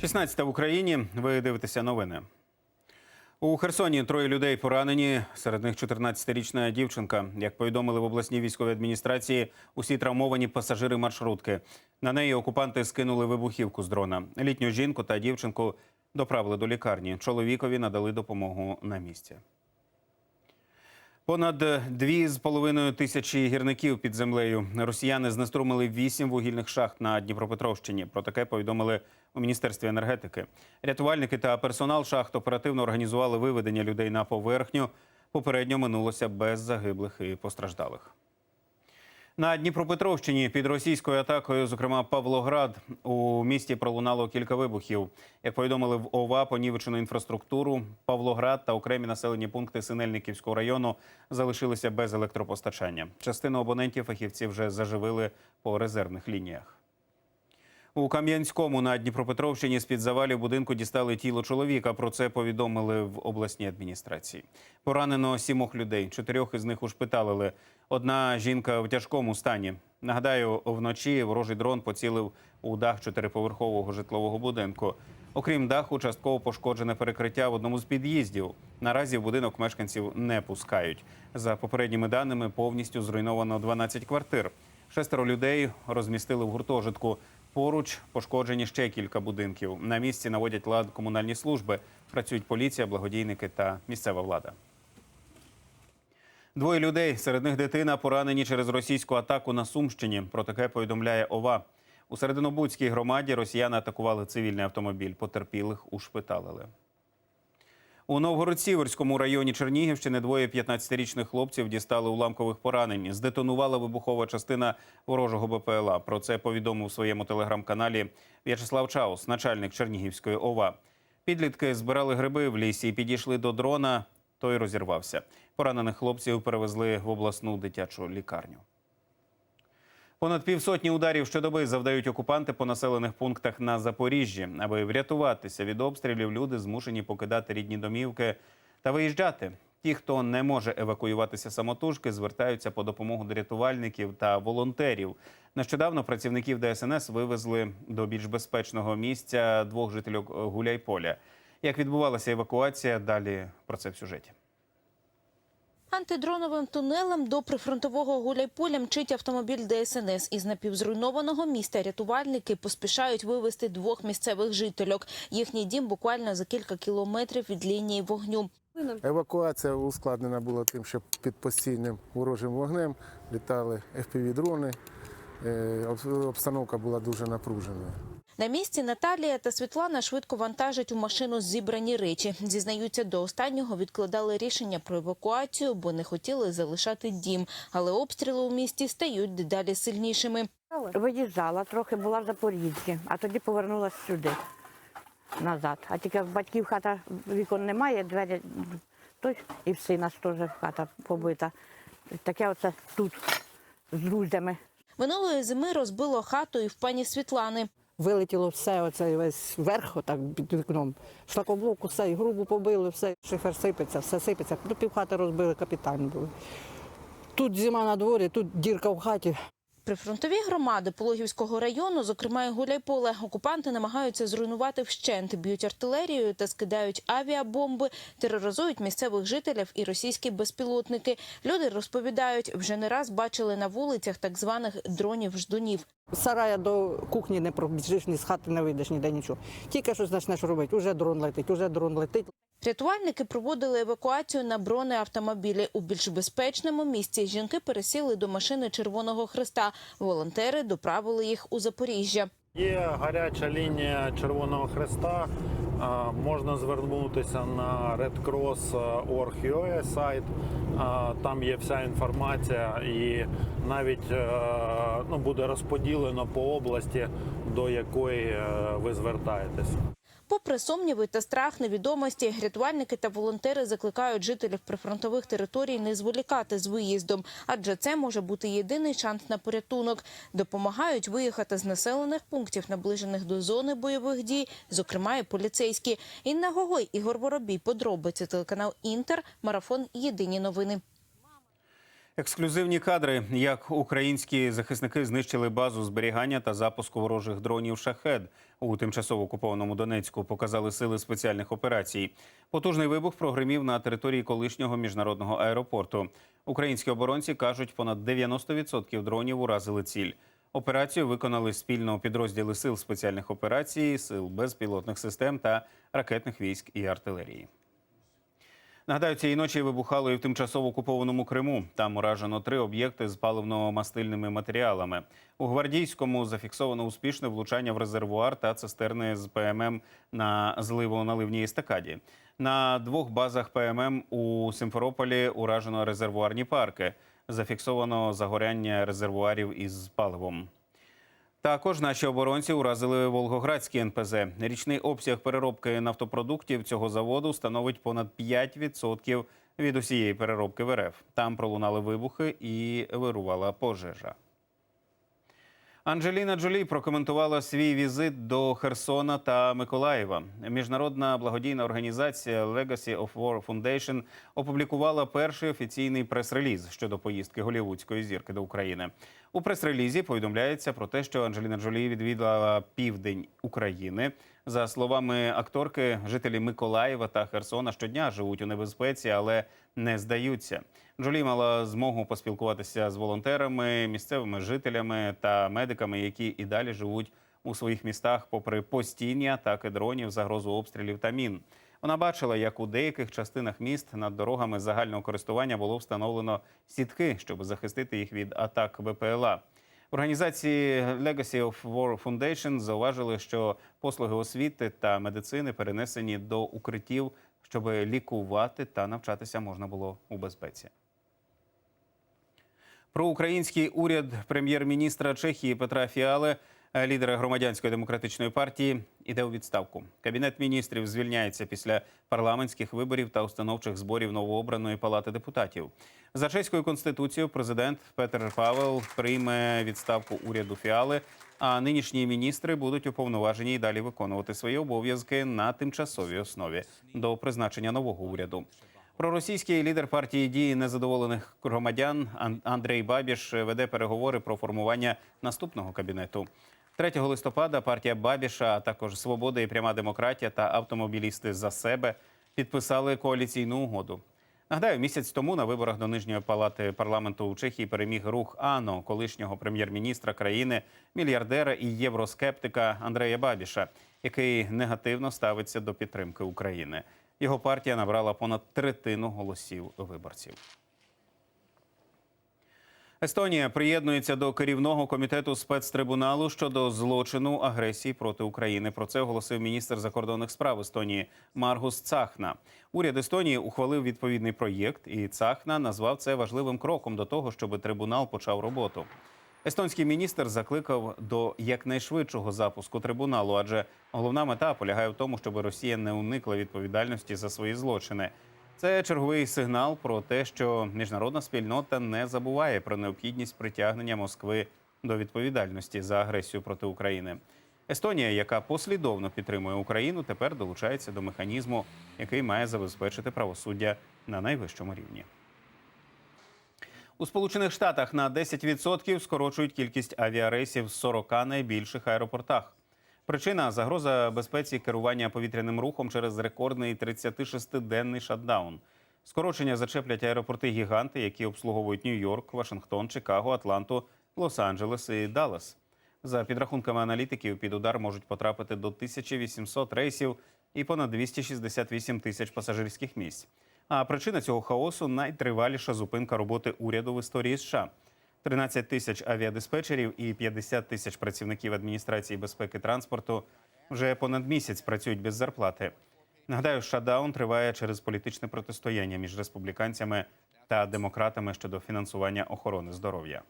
16 в Україні. Ви дивитеся новини. У Херсоні троє людей поранені. Серед них 14-річна дівчинка. Як повідомили в обласній військовій адміністрації, усі травмовані пасажири маршрутки. На неї окупанти скинули вибухівку з дрона. Літню жінку та дівчинку доправили до лікарні. Чоловікові надали допомогу на місці. Понад дві з половиною тисячі гірників під землею росіяни знеструмили вісім вугільних шахт на Дніпропетровщині. Про таке повідомили у міністерстві енергетики. Рятувальники та персонал шахт оперативно організували виведення людей на поверхню. Попередньо минулося без загиблих і постраждалих. На Дніпропетровщині під російською атакою, зокрема Павлоград, у місті пролунало кілька вибухів. Як повідомили в ОВА, понівечену інфраструктуру, Павлоград та окремі населені пункти Синельниківського району залишилися без електропостачання. Частину абонентів фахівці вже заживили по резервних лініях. У Кам'янському на Дніпропетровщині з-під завалів будинку дістали тіло чоловіка. Про це повідомили в обласній адміністрації. Поранено сімох людей. Чотирьох із них ушпиталили. Одна жінка в тяжкому стані. Нагадаю, вночі ворожий дрон поцілив у дах чотириповерхового житлового будинку. Окрім даху, частково пошкоджене перекриття в одному з під'їздів. Наразі в будинок мешканців не пускають. За попередніми даними, повністю зруйновано 12 квартир. Шестеро людей розмістили в гуртожитку. Поруч пошкоджені ще кілька будинків. На місці наводять лад комунальні служби. Працюють поліція, благодійники та місцева влада. Двоє людей, серед них дитина, поранені через російську атаку на Сумщині. Про таке повідомляє ОВА. У Серединобудській громаді росіяни атакували цивільний автомобіль. Потерпілих ушпиталили. У Новгород-Сіверському районі Чернігівщини двоє 15-річних хлопців дістали уламкових поранень. Здетонувала вибухова частина ворожого БПЛА. Про це повідомив у своєму телеграм-каналі В'ячеслав Чаус, начальник Чернігівської ОВА. Підлітки збирали гриби в лісі і підійшли до дрона. Той розірвався. Поранених хлопців перевезли в обласну дитячу лікарню. Понад півсотні ударів щодоби завдають окупанти по населених пунктах на Запоріжжі. Аби врятуватися від обстрілів, люди змушені покидати рідні домівки та виїжджати. Ті, хто не може евакуюватися самотужки, звертаються по допомогу до рятувальників та волонтерів. Нещодавно працівників ДСНС вивезли до більш безпечного місця двох жителів Гуляйполя. Як відбувалася евакуація? Далі про це в сюжеті. Антидроновим тунелем до прифронтового гуляйполя мчить автомобіль ДСНС. Із напівзруйнованого міста рятувальники поспішають вивезти двох місцевих жительок. Їхній дім буквально за кілька кілометрів від лінії вогню. Евакуація ускладнена була тим, що під постійним ворожим вогнем літали FPV-дрони. Е, Обстановка була дуже напруженою. На місці Наталія та Світлана швидко вантажать у машину зібрані речі. Зізнаються, до останнього відкладали рішення про евакуацію, бо не хотіли залишати дім. Але обстріли у місті стають дедалі сильнішими. Виїжджала, трохи була в Запоріжжі, а тоді повернулася сюди назад. А тільки в батьків хата вікон немає, двері той і в сина теж хата побита. Таке оце тут з друзями. Минулої зими розбило хату і в пані Світлани. Вилетіло все, оце весь верх, отак під вікном. Шлакоблок, все, і грубу побили, все, шифер сипеться, все сипеться. Півхати розбили, капітально були. Тут зима на дворі, тут дірка в хаті. Прифронтові громади Пологівського району, зокрема і Гуляйполе, окупанти намагаються зруйнувати вщент, б'ють артилерією та скидають авіабомби, тероризують місцевих жителів і російські безпілотники. Люди розповідають, вже не раз бачили на вулицях так званих дронів-ждунів. Сарая до кухні не пробіжиш, ні з хати не вийдеш, ніде нічого. Тільки щось почнеш робити, уже дрон летить, уже дрон летить. Рятувальники проводили евакуацію на бронеавтомобілі. У більш безпечному місці жінки пересіли до машини Червоного Христа. Волонтери доправили їх у Запоріжжя. Є гаряча лінія Червоного Хреста. Можна звернутися на redcross.org.ua сайт. Там є вся інформація і навіть ну, буде розподілено по області, до якої е, ви звертаєтесь. Попри сумніви та страх невідомості, рятувальники та волонтери закликають жителів прифронтових територій не зволікати з виїздом, адже це може бути єдиний шанс на порятунок. Допомагають виїхати з населених пунктів, наближених до зони бойових дій, зокрема і поліцейські. Інна Гогой, Ігор Воробій, подробиці телеканал Інтер, марафон Єдині новини. Ексклюзивні кадри, як українські захисники знищили базу зберігання та запуску ворожих дронів «Шахед» у тимчасово окупованому Донецьку, показали сили спеціальних операцій. Потужний вибух прогримів на території колишнього міжнародного аеропорту. Українські оборонці кажуть, понад 90% дронів уразили ціль. Операцію виконали спільно підрозділи сил спеціальних операцій, сил безпілотних систем та ракетних військ і артилерії. Нагадаю, цієї ночі вибухало і в тимчасово окупованому Криму. Там уражено три об'єкти з паливно-мастильними матеріалами. У гвардійському зафіксовано успішне влучання в резервуар та цистерни з ПММ на зливо-наливній естакаді. На двох базах ПММ у Симферополі уражено резервуарні парки. Зафіксовано загоряння резервуарів із паливом. Також наші оборонці уразили Волгоградський НПЗ. Річний обсяг переробки нафтопродуктів цього заводу становить понад 5% від усієї переробки в РФ. Там пролунали вибухи і вирувала пожежа. Анджеліна Джолі прокоментувала свій візит до Херсона та Миколаєва. Міжнародна благодійна організація Legacy of War Foundation опублікувала перший офіційний прес-реліз щодо поїздки голівудської зірки до України. У прес-релізі повідомляється про те, що Анджеліна Джолі відвідала південь України. За словами акторки, жителі Миколаєва та Херсона щодня живуть у небезпеці, але не здаються. Джолі мала змогу поспілкуватися з волонтерами, місцевими жителями та медиками, які і далі живуть у своїх містах, попри постійні атаки дронів, загрозу обстрілів та мін. Вона бачила, як у деяких частинах міст над дорогами загального користування було встановлено сітки, щоб захистити їх від атак БПЛА. Організації Legacy of War Foundation зауважили, що послуги освіти та медицини перенесені до укриттів, щоб лікувати та навчатися можна було у безпеці. Про український уряд прем'єр-міністра Чехії Петра Фіали, е, лідера громадянської демократичної партії, іде у відставку. Кабінет міністрів звільняється після парламентських виборів та установчих зборів новообраної палати депутатів. За чеською конституцією президент Петер Павел прийме відставку уряду Фіали. А нинішні міністри будуть уповноважені і далі виконувати свої обов'язки на тимчасовій основі до призначення нового уряду. Проросійський лідер партії дії незадоволених громадян Ан- Андрей Бабіш веде переговори про формування наступного кабінету. 3 листопада партія Бабіша, а також Свобода і пряма демократія та автомобілісти за себе підписали коаліційну угоду. Нагадаю, місяць тому на виборах до нижньої палати парламенту у Чехії переміг рух АНО, колишнього прем'єр-міністра країни, мільярдера і євроскептика Андрея Бабіша, який негативно ставиться до підтримки України. Його партія набрала понад третину голосів виборців. Естонія приєднується до керівного комітету спецтрибуналу щодо злочину агресії проти України. Про це оголосив міністр закордонних справ Естонії Маргус Цахна. Уряд Естонії ухвалив відповідний проєкт, і Цахна назвав це важливим кроком до того, щоб трибунал почав роботу. Естонський міністр закликав до якнайшвидшого запуску трибуналу, адже головна мета полягає в тому, щоб Росія не уникла відповідальності за свої злочини. Це черговий сигнал про те, що міжнародна спільнота не забуває про необхідність притягнення Москви до відповідальності за агресію проти України. Естонія, яка послідовно підтримує Україну, тепер долучається до механізму, який має забезпечити правосуддя на найвищому рівні. У Сполучених Штатах на 10% скорочують кількість авіарейсів з 40 найбільших аеропортах. Причина загроза безпеці керування повітряним рухом через рекордний 36-денний шатдаун. Скорочення зачеплять аеропорти гіганти, які обслуговують Нью-Йорк, Вашингтон, Чикаго, Атланту, Лос-Анджелес і Даллас. За підрахунками аналітиків, під удар можуть потрапити до 1800 рейсів і понад 268 тисяч пасажирських місць. А причина цього хаосу найтриваліша зупинка роботи уряду в історії США. 13 тисяч авіадиспетчерів і 50 тисяч працівників адміністрації безпеки транспорту вже понад місяць працюють без зарплати. Нагадаю, шатдаун триває через політичне протистояння між республіканцями та демократами щодо фінансування охорони здоров'я.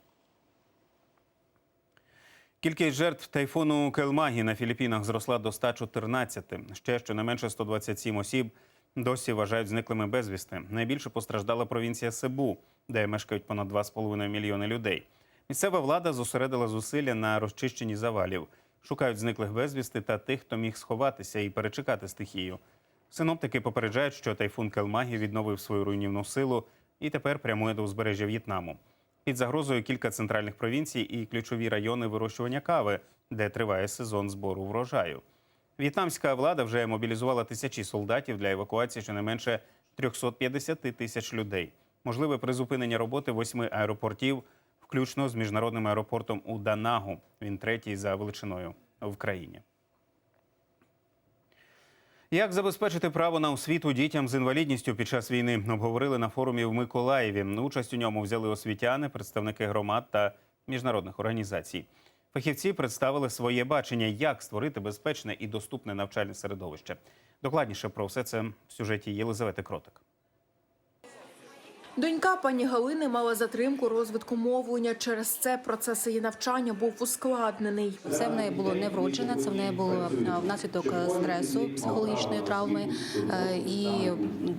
Кількість жертв тайфуну Келмагі на Філіппінах зросла до 114. Ще щонайменше 127 осіб досі вважають зниклими безвісти. Найбільше постраждала провінція Себу, де мешкають понад 2,5 мільйони людей. Місцева влада зосередила зусилля на розчищенні завалів. Шукають зниклих безвісти та тих, хто міг сховатися і перечекати стихію. Синоптики попереджають, що тайфун Келмагі відновив свою руйнівну силу і тепер прямує до узбережжя В'єтнаму. Під загрозою кілька центральних провінцій і ключові райони вирощування кави, де триває сезон збору врожаю. В'єтнамська влада вже мобілізувала тисячі солдатів для евакуації щонайменше 350 тисяч людей. Можливе призупинення роботи восьми аеропортів, включно з міжнародним аеропортом у Данагу. Він третій за величиною в країні. Як забезпечити право на освіту дітям з інвалідністю під час війни обговорили на форумі в Миколаєві. Участь у ньому взяли освітяни, представники громад та міжнародних організацій. Фахівці представили своє бачення, як створити безпечне і доступне навчальне середовище. Докладніше про все це в сюжеті Єлизавети Кротик. Донька пані Галини мала затримку розвитку мовлення. Через це процес її навчання був ускладнений. Це в неї було не вроджене, це в неї було внаслідок е, стресу, психологічної травми. Е, І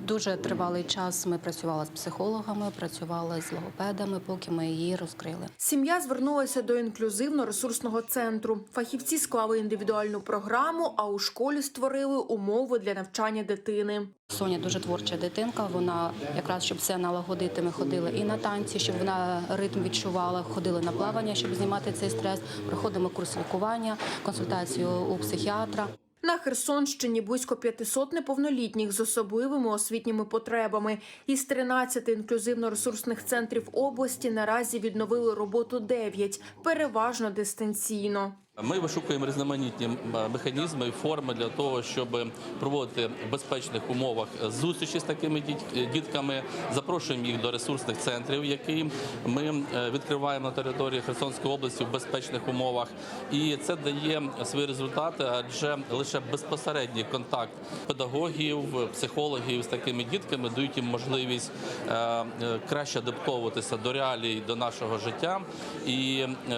дуже тривалий час ми працювали з психологами, працювали з логопедами, поки ми її розкрили. Сім'я звернулася до інклюзивно-ресурсного центру. Фахівці склали індивідуальну програму, а у школі створили умови для навчання дитини. Соня дуже творча дитинка. Вона якраз щоб це налагодити. Ми ходили і на танці, щоб вона ритм відчувала. Ходили на плавання, щоб знімати цей стрес. Проходимо курс лікування, консультацію у психіатра. На Херсонщині близько 500 неповнолітніх з особливими освітніми потребами. Із 13 інклюзивно-ресурсних центрів області наразі відновили роботу 9, переважно дистанційно. Ми вишукуємо різноманітні механізми форми для того, щоб проводити в безпечних умовах зустрічі з такими діть- дітками. Запрошуємо їх до ресурсних центрів, які ми е, відкриваємо на території Херсонської області в безпечних умовах. І це дає свої результати, адже лише безпосередній контакт педагогів, психологів з такими дітками дають їм можливість е, е, краще адаптовуватися до реалій до нашого життя і е,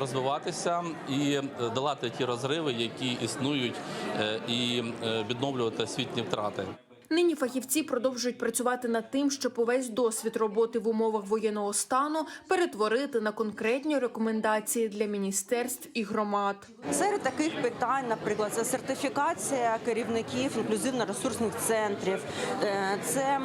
розвиватися, і е, долати ті розриви, які існують, е, і е, відновлювати освітні втрати. Нині фахівці продовжують працювати над тим, щоб увесь досвід роботи в умовах воєнного стану перетворити на конкретні рекомендації для міністерств і громад. Серед таких питань, наприклад, це сертифікація керівників інклюзивно-ресурсних центрів, е, це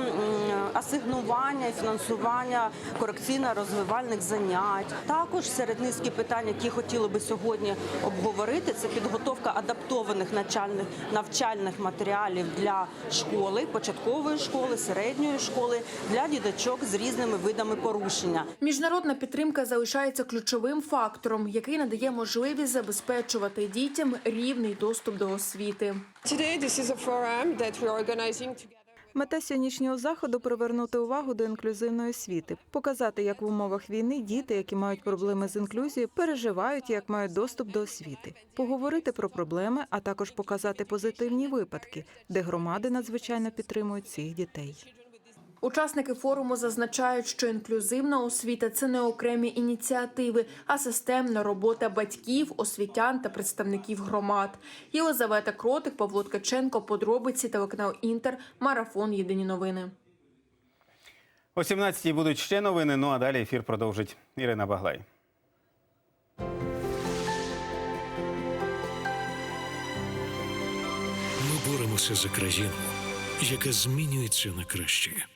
асигнування і фінансування корекційно-розвивальних занять. Також серед низки питань, які хотіли би сьогодні обговорити, це підготовка адаптованих навчальних навчальних матеріалів для школи, початкової школи, середньої школи для діточок з різними видами порушення. Міжнародна підтримка залишається ключовим фактором, який надає можливість забезпечувати дітям рівний доступ до освіти. Мета сьогоднішнього заходу привернути увагу до інклюзивної освіти, показати, як в умовах війни діти, які мають проблеми з інклюзією, переживають, як мають доступ до освіти, поговорити про проблеми, а також показати позитивні випадки, де громади надзвичайно підтримують цих дітей. Учасники форуму зазначають, що інклюзивна освіта це не окремі ініціативи, а системна робота батьків, освітян та представників громад. Єлизавета Кротик, Павло Ткаченко, подробиці телеканал Інтер, марафон. Єдині новини. О 17-й будуть ще новини. Ну а далі ефір продовжить Ірина Баглай. Ми боремося за країну, яка змінюється на краще.